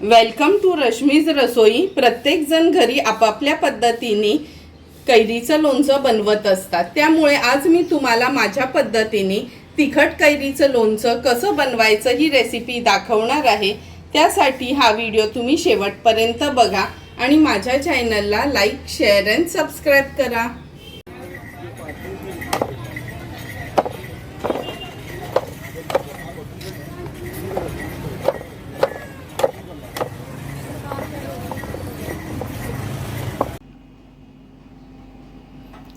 Welcome to Rashmi's रसोई प्रत्येकजण घरी आपापल्या पद्धतीने कैरीचं लोणचं बनवत असतात. त्यामुळे आज मी तुम्हाला माझ्या पद्धतीने तिखट कैरीचं लोणचं कसं बनवायचं ही रेसिपी दाखवणार आहे. त्यासाठी हा व्हिडिओ तुम्ही शेवटपर्यंत बघा आणि माझ्या चॅनलला लाईक शेअर अँड सबस्क्राईब करा.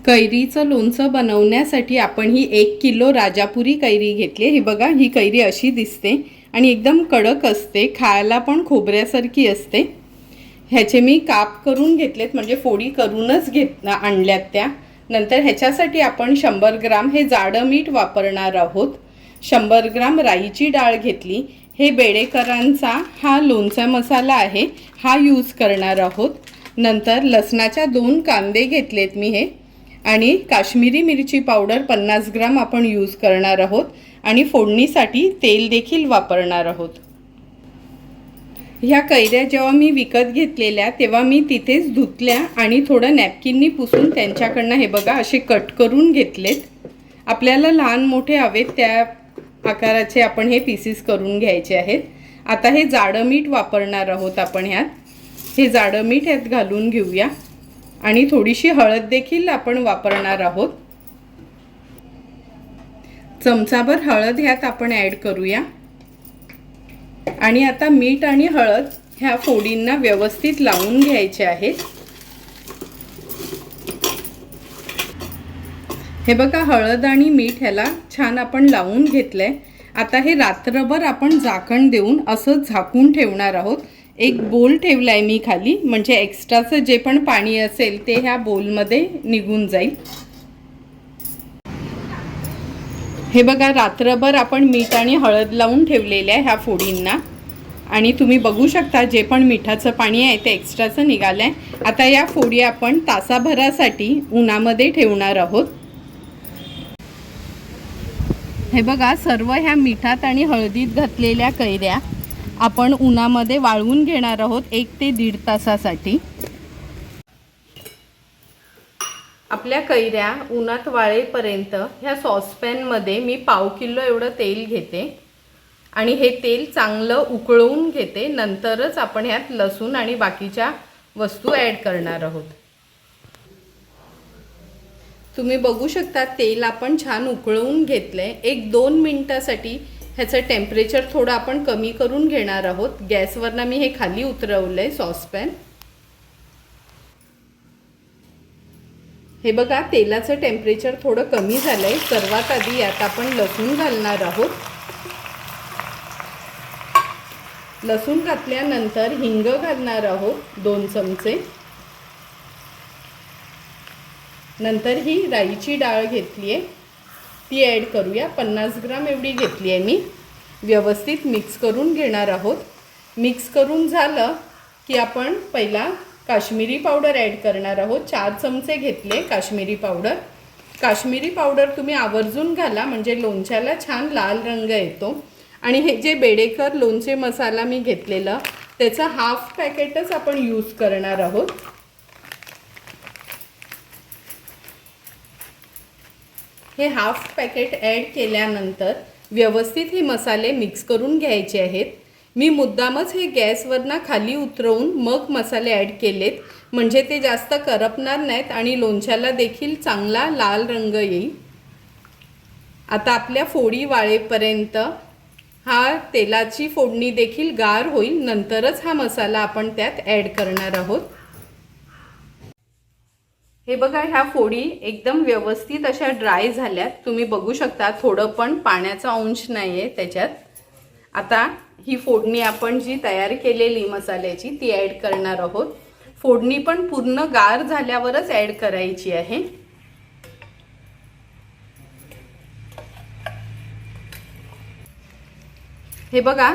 कैरीचं लोणचं बनवण्यासाठी आपण ही एक किलो राजापुरी कैरी घेतली ही बघा ही कैरी अशी दिसते आणि एकदम कडक असते खायला पण खोबऱ्यासारखी असते. ह्याचे मी काप करून घेतलेत म्हणजे फोडी करूनच घेत आणल्यात त्या. नंतर ह्याच्यासाठी आपण शंभर ग्राम हे जाडं मीठ वापरणार आहोत. शंभर ग्राम राईची डाळ घेतली. हे बेडेकरांचा हा लोणचा मसाला आहे हा यूज करणार आहोत. नंतर लसणाच्या दोन कांदे घेतलेत मी हे. आणि काश्मीरी मिरची पावडर पन्नास ग्राम आपण यूज करणार आहोत आणि फोडणीसाठी तेल देखील वापरणार आहोत. ह्या कैऱ्या जेव्हा मी विकत घेतलेल्या तेव्हा मी तिथेच धुतल्या आणि थोडं नॅपकिननी पुसून त्यांच्याकडनं हे बघा असे कट करून घेतलेत. आपल्याला लहान मोठे हवेत त्या आकाराचे आपण हे पीसेस करून घ्यायचे आहेत. आता हे जाडं मीठ वापरणार आहोत आपण ह्यात. हे जाडं मीठ ह्यात घालून घेऊया. आणि थोडीशी हळद देखील आपण वापरणार आहोत. चमचाभर हळद ह्यात आपण ॲड करूया. आणि आता मीठ आणि हळद ह्या फोडींना व्यवस्थित लावून घ्यायचे आहेत. हे बघा हळद आणि मीठ ह्याला छान आपण लावून घेतलंय. आता हे रात्रभर आपण झाकण देऊन असं झाकून ठेवणार आहोत. एक बोल ठेवलाय मी खाली. म्हणजे एक्स्ट्राचं जे पण पाणी असेल ते ह्या बोलमध्ये निघून जाईल. हे बघा रात्रभर आपण मीठ आणि हळद लावून ठेवलेल्या आहे ह्या फोडींना. आणि तुम्ही बघू शकता जे पण मिठाचं पाणी आहे ते एक्स्ट्राचं निघालं आहे आता या फोडी आपण तासाभरासाठी उन्हामध्ये ठेवणार आहोत. हे बघा सर्व ह्या मिठात आणि हळदीत घातलेल्या कैऱ्या. आपण उन्हामध्ये वाळवून घेणार आहोत एक ते दीड तासासाठी. आपल्या कैऱ्या उन्हात वाळेपर्यंत ह्या सॉसपॅनमध्ये मी पाव किलो एवढं तेल घेते आणि हे तेल चांगलं उकळवून घेते. नंतरच आपण ह्यात लसूण आणि बाकीच्या वस्तू ॲड करणार आहोत. तुम्ही बघू शकता तेल आपण छान उकळवून घेतलंय. एक दोन मिनटासाठी ह्याचं टेम्परेचर थोडं आपण कमी करून घेणार आहोत. गॅसवरनं मी हे खाली उतरवलं आहे सॉसपॅन हे बघा तेलाचं टेम्परेचर थोडं कमी झालंय. सर्वात आधी यात आपण लसूण घालणार आहोत. लसूण घातल्यानंतर हिंग घालणार आहोत दोन चमचे. नंतर ही राईची डाळ घेतली आहे ती ॲड करूया. पन्नास ग्राम एवढी घेतली आहे मी. व्यवस्थित मिक्स करून घेणार आहोत. मिक्स करून झालं की आपण पहिला काश्मीरी पावडर ॲड करणार आहोत. चार चमचे घेतले काश्मीरी पावडर काश्मीरी पावडर तुम्ही आवर्जून घाला म्हणजे लोणच्याला छान लाल रंग येतो. आणि हे जे बेडेकर लोणचे मसाला मी घेतलेलं त्याचं हाफ पॅकेटच आपण यूज करणार आहोत. हे हाफ पॅकेट ॲड केल्यानंतर व्यवस्थित हे मसाले मिक्स करून घ्यायचे आहेत. मी मुद्दामच हे गॅसवरनं खाली उतरवून मग मसाले ॲड केलेत. म्हणजे ते जास्त करपणार नाहीत आणि लोणच्याला देखील चांगला लाल रंग येईल. आता आपल्या फोडी वाळेपर्यंत हा तेलाची फोडणी देखील गार होईल. नंतरच हा मसाला आपण त्यात ॲड करणार आहोत. हे बघा ह्या फोडी एकदम व्यवस्थित अशा ड्राय झाल्यात. तुम्ही बघू शकता थोडं पण पाण्याचा अंश नाही आहे त्याच्यात. आता ही फोडणी आपण जी तयार केलेली मसाल्याची ती ॲड करणार आहोत. फोडणी पण पूर्ण गार झाल्यावरच ॲड करायची आहे. हे बघा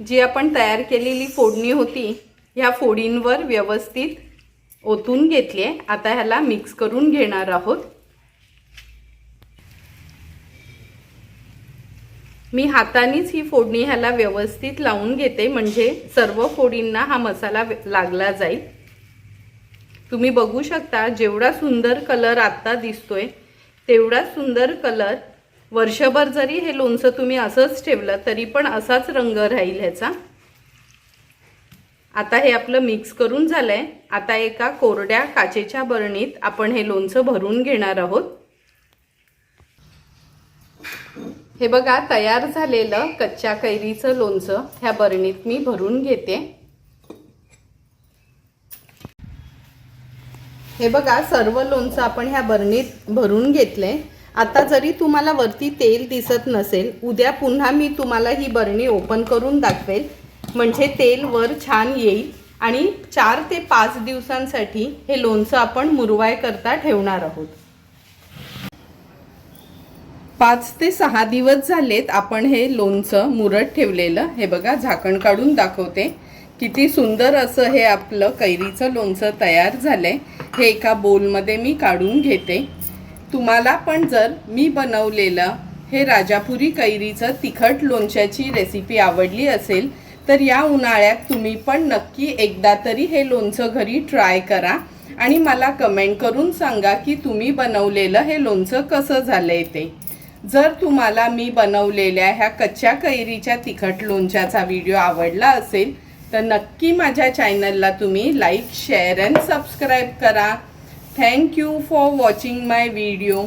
जी आपण तयार केलेली फोडणी होती ह्या फोडींवर व्यवस्थित ओतून घेतली. आहे आता ह्याला मिक्स करून घेणार आहोत. मी हातानेच ही फोडणी ह्याला व्यवस्थित लावून घेते. म्हणजे सर्व फोडींना हा मसाला लागला जाईल. तुम्ही बघू शकता जेवढा सुंदर कलर आत्ता दिसतोय तेवढा सुंदर कलर वर्षभर जरी हे लोणचं तुम्ही असंच ठेवलं तरी पण असाच रंग राहील ह्याचा. आता हे आपलं मिक्स करून झालंय. आता एका कोरड्या काचेच्या बरणीत आपण हे लोणचं भरून घेणार आहोत. हे बघा तयार झालेलं कच्च्या कैरीचं लोणचं ह्या बरणीत मी भरून घेते. हे बघा सर्व लोणचं आपण ह्या बरणीत भरून घेतलंय. आता जरी तुम्हाला वरती तेल दिसत नसेल उद्या पुन्हा मी तुम्हाला ही बरणी ओपन करून दाखवेल. म्हणजे तेल वर छान येईल आणि चार ते पाच दिवसांसाठी हे लोणचं आपण मुरवाय करता ठेवणार आहोत. पाच ते सहा दिवस झालेत आपण हे लोणचं मुरत ठेवलेलं. हे बघा झाकण काढून दाखवते. किती सुंदर असं हे आपलं कैरीचं लोणचं तयार झालंय. हे एका बोलमध्ये मी काढून घेते. तुम्हाला पण जर मी बनवलेलं हे राजापुरी कैरीचं तिखट लोणच्याची रेसिपी आवडली असेल तर या उन्हाळ्यात तुम्ही पण नक्की एकदा तरी हे लोणचं घरी ट्राय करा. आणि मला कमेंट करून सांगा की तुम्ही बनवलेलं हे लोणचं कसं झालं आहे ते. जर तुम्हाला मी बनवलेल्या ह्या कच्च्या कैरीच्या तिखट लोणच्याचा व्हिडिओ आवडला असेल तर नक्की माझ्या चॅनलला तुम्ही लाईक शेअर अँड सबस्क्राईब करा. Thank you for watching my video